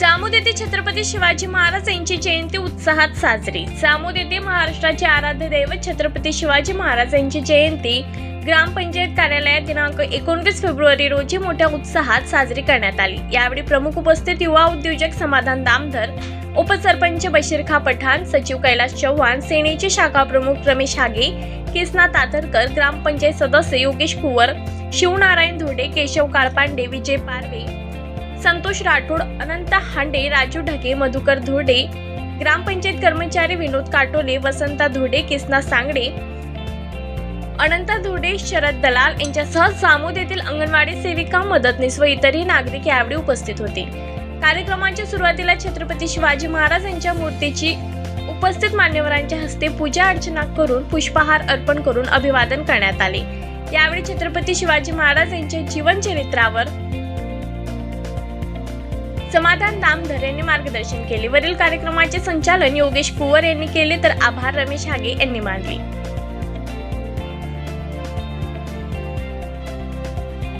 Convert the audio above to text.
जामोद येथे छत्रपती शिवाजी महाराज यांची जयंती उत्साहात साजरी. जामोद येथे महाराष्ट्राचे आराध्य दैवत छत्रपती शिवाजी महाराज यांची जयंती ग्रामपंचायत कार्यालयात दिनांक एकोणतीस फेब्रुवारी रोजी मोठ्या उत्साहात साजरी करण्यात आली. यावेळी प्रमुख उपस्थित युवा उद्योजक समाधान दामधर उपसरपंच बशीर खा पठाण सचिव कैलास चव्हाण सेनेचे शाखा प्रमुख रमेश हागे किसना तातरकर ग्रामपंचायत सदस्य योगेश कुवर शिवनारायण धोडे केशव काळपांडे विजय पारवे संतोष राठोड अनंत हांडे राजू ढगे मधुकर धोडे ग्रामपंचायत कर्मचारी विनोद काटोले वसंता धोडे किसना सांगडे अनंत धोडे शरद दलाल यांच्यासह सामोद येथील अंगणवाडी सेविका मदतनीस व इतरही नागरिक यावेळी उपस्थित होते. कार्यक्रमाच्या सुरुवातीला छत्रपती शिवाजी महाराज यांच्या मूर्तीची उपस्थित मान्यवरांच्या हस्ते पूजा अर्चना करून पुष्पहार अर्पण करून अभिवादन करण्यात आले. यावेळी छत्रपती शिवाजी महाराज यांच्या जीवनचरित्रावर समाधान दामधर यांनी मार्गदर्शन केले. वरील कार्यक्रमाचे संचालन योगेश कुवर यांनी केले तर आभार रमेश हागे यांनी मानले.